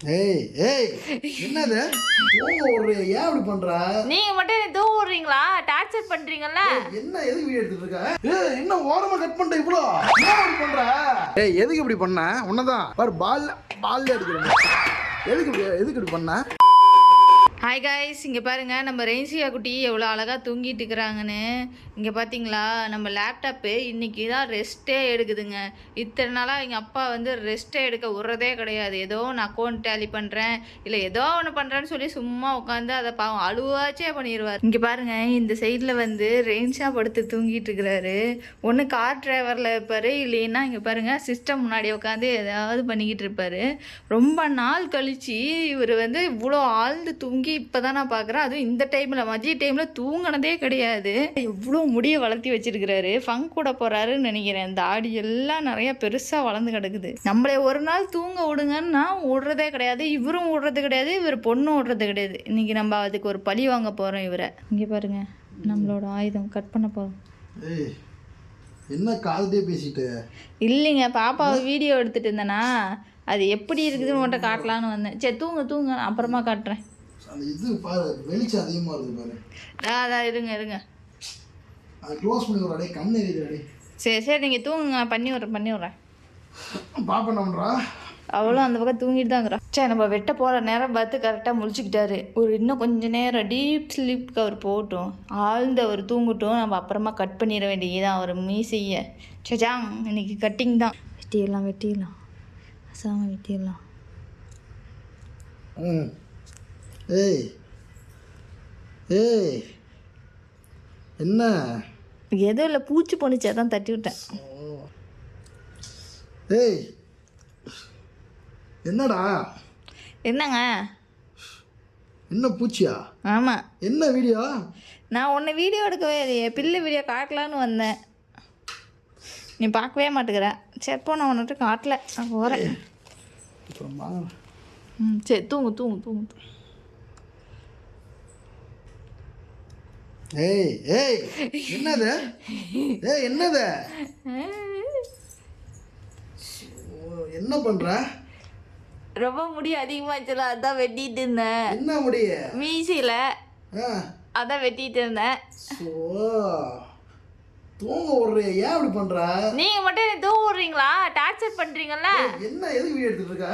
ஏய் ஏய் என்னது? தூங்க ஏன் அப்படி பண்ற? நீங்க மட்டும் என்ன தூங்க விடுறீங்களா டார்ச்சர் பண்றீங்கல்ல என்ன எதுக்கு வீடியோ எடுத்துட்டு இருக்க? ஏய் என்ன ஓரமா கட் ஏன் அப்படி பண்ற? ஏய் எதுக்கு இப்படி பண்ண? உன்னதான். பாரு பால் பால்ல அடிக்கிறேன் எதுக்கு இப்படி எதுக்கு இப்படி பண்ண? ஹாய் காய்ஸ் இங்கே பாருங்க நம்ம ரெயின்சியா குட்டி எவ்வளோ அழகாக தூங்கிட்டு இருக்கிறாங்கன்னு. இங்கே பார்த்தீங்களா நம்ம லேப்டாப்பு இன்றைக்கி தான் ரெஸ்ட்டே எடுக்குதுங்க. இத்தனை நாளாக எங்கள் அப்பா வந்து ரெஸ்ட்டே எடுக்க விட்றதே கிடையாது. ஏதோ நான் அக்கௌண்ட் டேலி பண்ணுறேன் இல்லை ஏதோ ஒன்று பண்ணுறேன்னு சொல்லி சும்மா உட்காந்து அதை பாவம் அழுவாச்சே பண்ணிடுவார் இங்கே பாருங்கள் இந்த சைடில் வந்து ரெயின்ஷா படுத்து தூங்கிட்டு இருக்கிறாரு. ஒன்று கார் டிரைவரில் இருப்பார் இல்லைன்னா இங்கே பாருங்கள் சிஸ்டம் முன்னாடி உட்காந்து ஏதாவது பண்ணிக்கிட்டு இருப்பார். ரொம்ப நாள் கழித்து இவர் வந்து இவ்வளோ ஆழ்ந்து தூங்கி இப்போ தான் நான் பார்க்குறேன் அதுவும் இந்த டைமில் மதிய டைமில் தூங்கினதே கிடையாது. எவ்வளோ முடியை வளர்த்தி வச்சிருக்கிறாரு. ஃபங்க் கூட போகிறாருன்னு நினைக்கிறேன். இந்த ஆடி எல்லாம் நிறைய பெருசாக வளர்ந்து கிடக்குது. நம்மளை ஒரு நாள் தூங்க விடுங்கன்னா விடுறதே கிடையாது. இவரும் விடுறது கிடையாது. இவர் பொண்ணும் விடுறது கிடையாது. இன்னைக்கு நம்ம அதுக்கு ஒரு பழி வாங்க போகிறோம் இவரை. இங்கே பாருங்க. நம்மளோட ஆயுதம் கட் பண்ண போகிறோம் என்ன காதுட்டே பேசிட்டு? இல்லைங்க பாப்பாவை வீடியோ எடுத்துட்டு இருந்தேனா அது எப்படி இருக்குதுன்னு உன்ட்ட காட்டலான்னு வந்தேன். சரி தூங்க தூங்க. நான் அப்புறமா காட்டுறேன். அந்த இது பாரு வெளிச்சம் அதிகமா இருக்குது பாரு. அதான் இருங்க இருங்க. அதை க்ளோஸ் பண்ணி விடுறா டேய் கண் எரியுது சரி சரி நீங்கள் தூங்குங்க நான் பண்ணி விட்றேன் பண்ணி விட்றேன். பாப்பா பண்றா? அவளும் அந்த பக்கம் தூங்கிட்டு தாங்கிறா சரி நம்ம வெட்ட போகிற நேரம் பார்த்து கரெக்டாக முழிச்சுக்கிட்டாரு. ஒரு இன்னும் கொஞ்ச நேரம் டீப் ஸ்லீப்க்கு அவர் போகட்டும். ஆழ்ந்து அவர் தூங்கட்டும் நம்ம அப்புறமா கட் பண்ணிட வேண்டியதுதான் அவர் மீசைய. சஜாங் இன்னைக்கு கட்டிங் தான். வெட்டிடலாம் வெட்டிடலாம். அசாம வெட்டிடலாம். ம். ஏய் ஏய் என்ன? எதுவும் இல்லை பூச்சி போணுச்சு அதான் தட்டி விட்டேன். ஏய் என்னடா? என்னங்க? என்ன பூச்சியா? ஆமாம் என்ன வீடியோ நான் உன்னை வீடியோ எடுக்கவே இல்லையே. பில்லு வீடியோ காட்டலான்னு வந்தேன். நீ பார்க்கவே மாட்டேங்கிற. சரி போ நான் உன்னிட்ட காட்டல. நான் போகிறேன் ம் சரி தூங்கு தூங்கு தூங்கு தூங்கு. ஏய் ஏய் என்னது? ஏய் என்னது? என்ன பண்ற? ரொம்ப முடி அதிகமாச்சுல அதான் வெட்டிட்டு இருந்தேன். என்ன முடிய மீசியில். அதான் வெட்டிட்டு இருந்தேன். ஸோ தூங்க விடுறிய ஏன் அப்படி பண்ற? நீங்கள் மட்டும் என்ன தூங்க விட்றீங்களா? டார்ச்சர் பண்ணுறீங்கல்ல என்ன எதுக்கு வீடியோ எடுத்துட்டு இருக்க?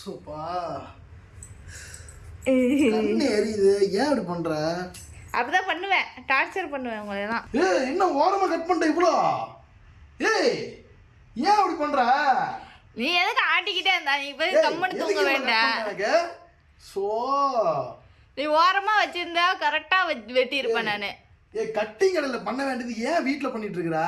சூப்பா. கண்ணு எரியுது ஏன் அப்படி பண்ற? அப்படிதான் பண்ணுவேன். டார்ச்சர் பண்ணுவேன் உங்களை எல்லாம். ஏய் என்ன ஓரமா கட் பண்ணிட்ட இவ்வளோ? ஏய் ஏன் அப்படி பண்ற? நீ எதுக்கு ஆட்டிக்கிட்டே இருந்தா? நீ போய் கம்மனு தூங்க வேண்டாம் எனக்கு? சோ நீ ஓரமா வச்சிருந்தா கரெக்டா வெட்டியிருப்பேன் நான். ஏய் கட்டிங் கடையில் பண்ண வேண்டியது ஏன் வீட்டில் பண்ணிட்டு இருக்கிற?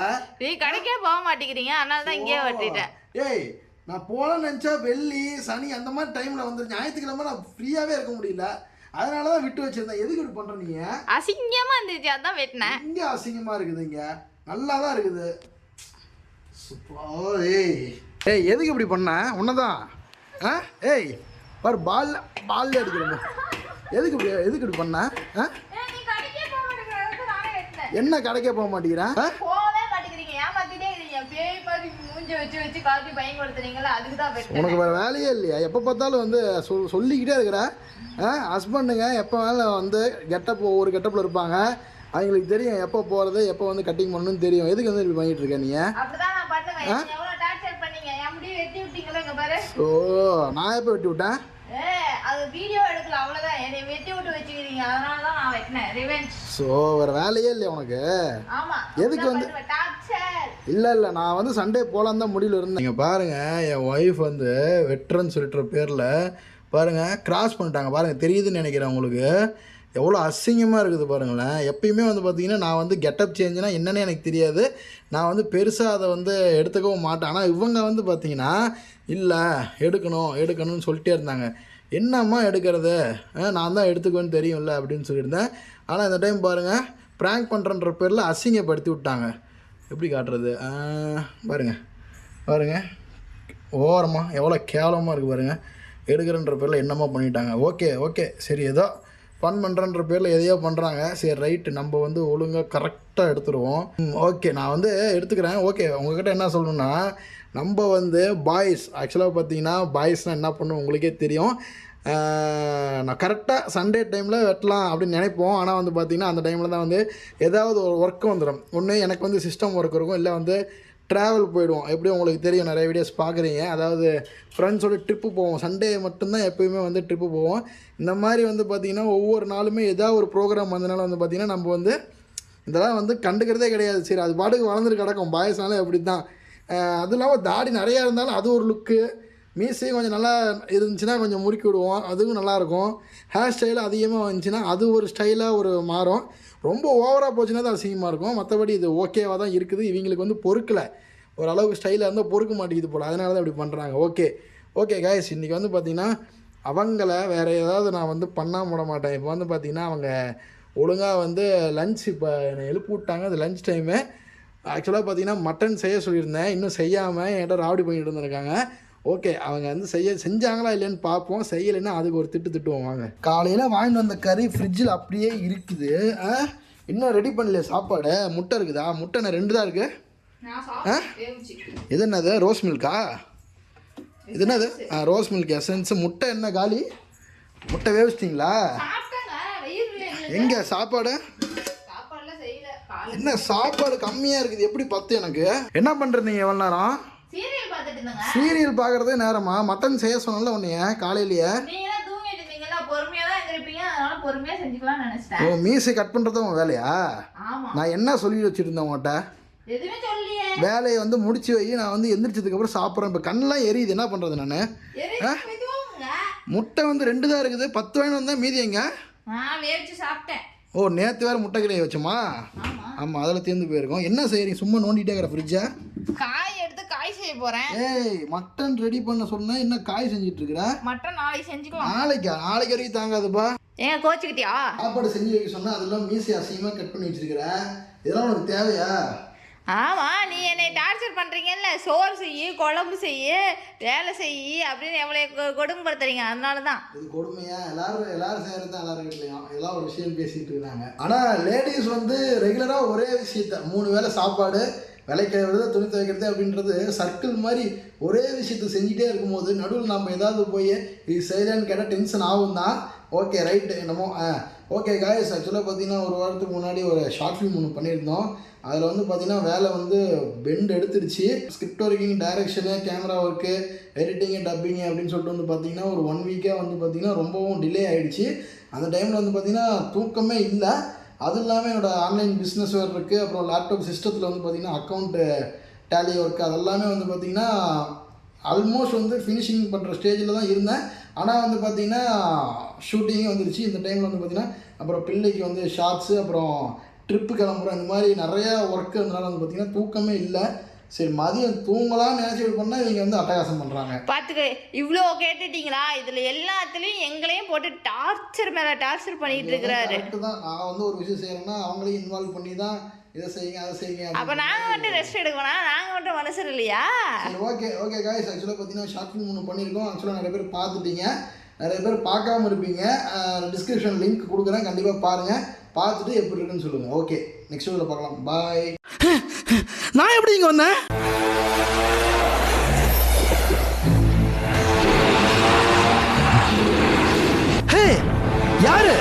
நீ கடைக்கே போக மாட்டேங்கிறீங்க. அதனால தான் இங்கேயே வெட்டிட்டேன். ஏய் நான் போகலான்னு நினச்சா வெள்ளி சனி அந்த மாதிரி டைமில் வந்து ஞாயிற்றுக்கிழமை நான் ஃப்ரீயாகவே இருக்க முடியல. அதனால தான் விட்டு வச்சிருந்தேன். எதுக்கு இப்படி பண்ணுற நீங்க? அசிங்கமா இருந்துச்சு. அதான் வெட்டினேன். இங்கே அசிங்கமாக இருக்குது இங்கே. நல்லா தான் இருக்குது ஏய். ஏய் எதுக்கு இப்படி பண்ண? உன்னதான். ஆ? ஏய் பாரு பால் பால்ல அடிக்கிறேன் எதுக்கு இப்படி எதுக்கு இப்படி பண்ண? ஆ? என்ன கடைக்கே போக மாட்டேங்கிறேன் ஆ? போகவே மாட்டேங்கிறீங்க. ஏமாத்திட்டே இருக்கீங்க. பேய் மாதிரி மூஞ்ச வச்சு வச்சு காட்டி பயன்படுத்துறீங்களா? அதுக்கு தான் வெட்டினேன். உனக்கு வேறு வேலையே இல்லையா? எப்போ பார்த்தாலும் வந்து சொல் சொல்லிக்கிட்டே இருக்கிற? ஹஸ்பண்டுங்க எப்போ வேணாலும் வந்து கெட்டப் ஒவ்வொரு கெட்டப்பில் இருப்பாங்க. அவங்களுக்கு தெரியும் எப்போ போகிறது எப்போ வந்து கட்டிங் பண்ணணும்னு தெரியும். எதுக்கு வந்து இப்படி பண்ணிட்டு இருக்க நீ ஓ நான் எப்போ வெட்டி விட்டேன்? ஸோ வேறு வேலையே இல்லையா உனக்கு? எதுக்கு வந்து- இல்லை இல்லை நான் வந்து சண்டே போகலான்னு தான் முடியல இருந்தேன். நீங்கள் பாருங்கள் என் ஒய்ஃப் வந்து வெட்ரன் சொல்லிட்டு பேரில் பாருங்கள் கிராஸ் பண்ணிட்டாங்க. பாருங்கள் தெரியுதுன்னு நினைக்கிறேன் உங்களுக்கு. எவ்வளோ அசிங்கமாக இருக்குது பாருங்களேன். எப்பயுமே வந்து பார்த்தீங்கன்னா நான் வந்து கெட்டப் சேஞ்சுனா என்னன்னு எனக்கு தெரியாது. நான் வந்து பெருசாக அதை வந்து எடுத்துக்கவும் மாட்டேன். ஆனால் இவங்க வந்து பார்த்திங்கன்னா இல்லை எடுக்கணும் எடுக்கணும்னு சொல்லிட்டே இருந்தாங்க. என்னம்மா எடுக்கிறது? ஆ, நான் தான் எடுத்துக்குவேன்னு தெரியும்ல அப்படின்னு சொல்லியிருந்தேன். ஆனால் இந்த டைம் பாருங்கள் ப்ராங்க் பண்ணுறன்ற பேரில் அசிங்கப்படுத்தி விட்டாங்க. எப்படி காட்டுறது? பாருங்கள் பாருங்க ஓரமாக எவ்வளோ கேவலமாக இருக்குது பாருங்கள் எடுக்கிறன்ற பேரில் என்னமோ பண்ணிட்டாங்க. Okay okay. சரி ஏதோ ஃபன் பண்ணுறன்ற பேரில் எதையோ பண்ணுறாங்க சரி ரைட்டு நம்ம வந்து ஒழுங்காக கரெக்டாக எடுத்துருவோம். ஓகே நான் வந்து எடுத்துக்கிறேன். ஓகே உங்ககிட்ட என்ன சொல்லணும்னா நம்ம வந்து பாய்ஸ் ஆக்சுவலாக பார்த்தீங்கன்னா பாய்ஸ்னால் என்ன பண்ணும்? உங்களுக்கே தெரியும். நான் கரெக்டாக சண்டே டைமில் வெட்டலாம் அப்படின்னு நினைப்போம். ஆனால் வந்து பார்த்திங்கன்னா அந்த டைமில் தான் வந்து ஏதாவது ஒரு ஒர்க் வந்துடும் ஒன்று எனக்கு வந்து சிஸ்டம் ஒர்க் இருக்கும். இல்லை வந்து ட்ராவல் போயிடுவோம். எப்படி உங்களுக்கு தெரியும் நிறைய வீடியோஸ் பார்க்குறீங்க. அதாவது ஃப்ரெண்ட்ஸோட ட்ரிப்பு போவோம். சண்டே மட்டும்தான் எப்போயுமே வந்து ட்ரிப்பு போவோம். இந்த மாதிரி வந்து பார்த்திங்கன்னா ஒவ்வொரு நாளுமே ஏதாவது ஒரு ப்ரோக்ராம் வந்தனால வந்து பார்த்திங்கன்னா நம்ம வந்து இதெல்லாம் வந்து கண்டுக்கிறதே கிடையாது. சரி அது பாட்டுக்கு வளர்ந்துட்டு கிடக்கும். பாயஸ்னாலே அப்படி தான் அதுவும் இல்லாமல் தாடி நிறையா இருந்தாலும் அது ஒரு லுக்கு மீசையும் கொஞ்சம் நல்லா இருந்துச்சுன்னா கொஞ்சம் முறுக்கி விடுவோம். அதுவும் நல்லாயிருக்கும் ஹேர் ஸ்டைல் அதிகமாக வந்துச்சுன்னா அது ஒரு ஸ்டைலாக ஒரு மாறும். ரொம்ப ஓவராக போச்சுன்னா தான் அசிங்கமாக இருக்கும். மற்றபடி இது ஓகேவாக தான் இருக்குது. இவங்களுக்கு வந்து பொறுக்கலை. ஓரளவுக்கு ஸ்டைலாக இருந்தால் பொறுக்க மாட்டேங்குது போல். அதனால தான் இப்படி பண்ணுறாங்க ஓகே ஓகே காய்ஸ் இன்றைக்கி வந்து பார்த்திங்கன்னா அவங்கள வேறு ஏதாவது நான் வந்து பண்ணாம விட மாட்டேன். இப்போ வந்து பார்த்திங்கன்னா அவங்க ஒழுங்காக வந்து லஞ்ச் இப்போ என்னை எழுப்பி விட்டாங்க. அது லஞ்ச் டைமு ஆக்சுவலாக பார்த்தீங்கன்னா மட்டன் செய்ய சொல்லியிருந்தேன். இன்னும் செய்யாமல் என்கிட்ட ராவடி பண்ணிட்டு இருந்திருக்காங்க. ஓகே அவங்க வந்து செய்ய செஞ்சாங்களா இல்லைன்னு பார்ப்போம். செய்யலைன்னா அதுக்கு ஒரு திட்டு திட்டுவோம் வாங்க. காலையில் வாங்கிட்டு வந்த கறி ஃப்ரிட்ஜில் அப்படியே இருக்குது. ஆ? இன்னும் ரெடி பண்ணலையே சாப்பாடு. முட்டை இருக்குதா? முட்டை என்ன ரெண்டு தான் இருக்குது. இது என்னது? ரோஸ் மில்கா இது என்னது? ஆ ரோஸ் மில்க் எசன்ஸ் முட்டை என்ன காலி? முட்டை வேவிச்சிட்டிங்களா? எங்கே சாப்பாடு? என்ன சாப்பாடு கம்மியாக இருக்குது. எப்படி பத்து எனக்கு? என்ன பண்ணுறீங்க எவ்வளோ நேரம்? சீரியல் பார்க்குறதே நேரமா? மட்டன் செய்ய சொன்னல உன்னைய காலையிலேயே. ஓ மீசை கட் பண்ணுறது உன் வேலையா? நான் என்ன சொல்லி வச்சுருந்தேன் சொல்லியே வேலையை வந்து முடிச்சு வை நான் வந்து எந்திரிச்சதுக்கப்புறம் சாப்பிட்றேன். இப்போ கண்ணெலாம் எரியுது என்ன பண்ணுறது நான்? முட்டை வந்து ரெண்டு தான் இருக்குது. பத்து வாங்கி வந்தால் மீதி எங்க? ஓ நேற்று வேறு முட்டை கிரையை வச்சோமா? ஆமா. ஆமாம் அதில் தீர்ந்து போயிருக்கோம். என்ன செய்றீங்க? சும்மா நோண்டிட்டே இருக்கிற ஃப்ரிட்ஜை காய் எடுத்து காய் செய்ய போறேன். ஏய் மட்டன் ரெடி பண்ண சொன்னா என்ன காய் செஞ்சுட்டு இருக்கிற மட்டன் நாளைக்கு செஞ்சுக்கலாம். நாளைக்கா? நாளைக்கு வரைக்கும் தாங்காதுப்பா. ஏங்க கோச்சுக்கிட்டியா? சாப்பாடு செஞ்சு வைக்க சொன்னா அதெல்லாம் மீசை அசிங்கமாக கட் பண்ணி வச்சிருக்கிற? இதெல்லாம் உனக்கு தேவையா? ஆமா நீ என்னை டார்ச்சர் பண்றீங்கல்ல? சோறு செய்யி குழம்பு செய்யி வேலை செய்யி அப்படின்னு எவ்வளவு கொடுமைப்படுத்துறீங்க. அதனால தான் இது கொடுமையா? எல்லாரும் எல்லாரும் செய்யறது தான் எல்லாரும் வீட்லையும். இதெல்லாம் ஒரு விஷயம் பேசிட்டு இருக்காங்க. ஆனால் லேடிஸ் வந்து ரெகுலராக ஒரே விஷயத்த மூணு வேளை சாப்பாடு விளைக்கிறது துணி துவைக்கிறது அப்படின்றது சர்க்கிள் மாதிரி ஒரே விஷயத்த செஞ்சுட்டே இருக்கும்போது நடுவில் நம்ம ஏதாவது போய் இது செய்யலான்னு கேட்டால் டென்ஷன் ஆகும் தான் ஓகே ரைட்டு என்னமோ ஆ ஓகே காய்ஸ் ஆக்சுவலாக பார்த்தீங்கன்னா ஒரு வாரத்துக்கு முன்னாடி ஒரு ஷார்ட் ஃபிலிம் ஒன்று பண்ணியிருந்தோம். அதில் வந்து பார்த்தீங்கன்னா வேலை வந்து பெண்ட் எடுத்துருச்சு script working direction camera work editing dubbing அப்படின்னு சொல்லிட்டு வந்து பார்த்தீங்கன்னா ஒரு ஒன் வீக்காக வந்து பார்த்தீங்கன்னா ரொம்பவும் டிலே ஆகிடுச்சு அந்த டைமில் வந்து பார்த்தீங்கன்னா தூக்கமே இல்லை. அதுவும் இல்லாமல் என்னோடய ஆன்லைன் பிஸ்னஸ் வேறு இருக்குது அப்புறம் லேப்டாப் சிஸ்டத்தில் வந்து பார்த்திங்கன்னா அக்கௌண்ட்டு டேலி ஒர்க் அதெல்லாமே வந்து பார்த்திங்கன்னா ஆல்மோஸ்ட் வந்து ஃபினிஷிங் பண்ணுற ஸ்டேஜில் தான் இருந்தேன். ஆனால் வந்து பார்த்திங்கன்னா ஷூட்டிங்கே வந்துருச்சு. இந்த டைமில் வந்து பார்த்திங்கன்னா அப்புறம் பிள்ளைக்கு வந்து ஷார்ட்ஸு அப்புறம் ட்ரிப்பு கிளம்புறோம் இந்த மாதிரி நிறையா ஒர்க்கு இருந்தனால வந்து பார்த்திங்கன்னா தூக்கமே இல்லை. சரி மதியம் தூங்கலாம்னு நினச்சி பண்ணால் இவங்க வந்து அட்டகாசம் பண்ணுறாங்க பார்த்துக்க இவ்வளோ கேட்டுட்டீங்களா? இதில் எல்லாத்துலேயும் எங்களையும் போட்டு டார்ச்சர் மேலே டார்ச்சர் பண்ணிட்டு இருக்கிறாரு. தான். நான் வந்து ஒரு விஷயம் செய்கிறேன்னா அவங்களையும் இன்வால்வ் பண்ணி தான் இதை செய்யுங்க அதை செய்யுங்க அப்போ நாங்கள் மட்டும் ரெஸ்ட் எடுக்கணும் நாங்கள் மட்டும் மனசர் இல்லையா? ஓகே ஓகே காய்ஸ் ஆக்சுவலாக பார்த்தீங்கன்னா ஷார்ட் ஃபிலிம் ஒன்று பண்ணியிருக்கோம். ஆக்சுவலாக நிறைய பேர் பார்த்துட்டீங்க. நிறைய பேர் பார்க்காம இருப்பீங்க. டிஸ்கிரிப்ஷன் லிங்க் கொடுக்குறேன். கண்டிப்பாக பாருங்கள் பார்த்துட்டு எப்படி இருக்குன்னு சொல்லுங்கள் ஓகே நெக்ஸ்ட் வீடியோவில் பார்க்கலாம். பாய் நான் எப்படி இங்கே வந்தேன்? ஹே யாரு?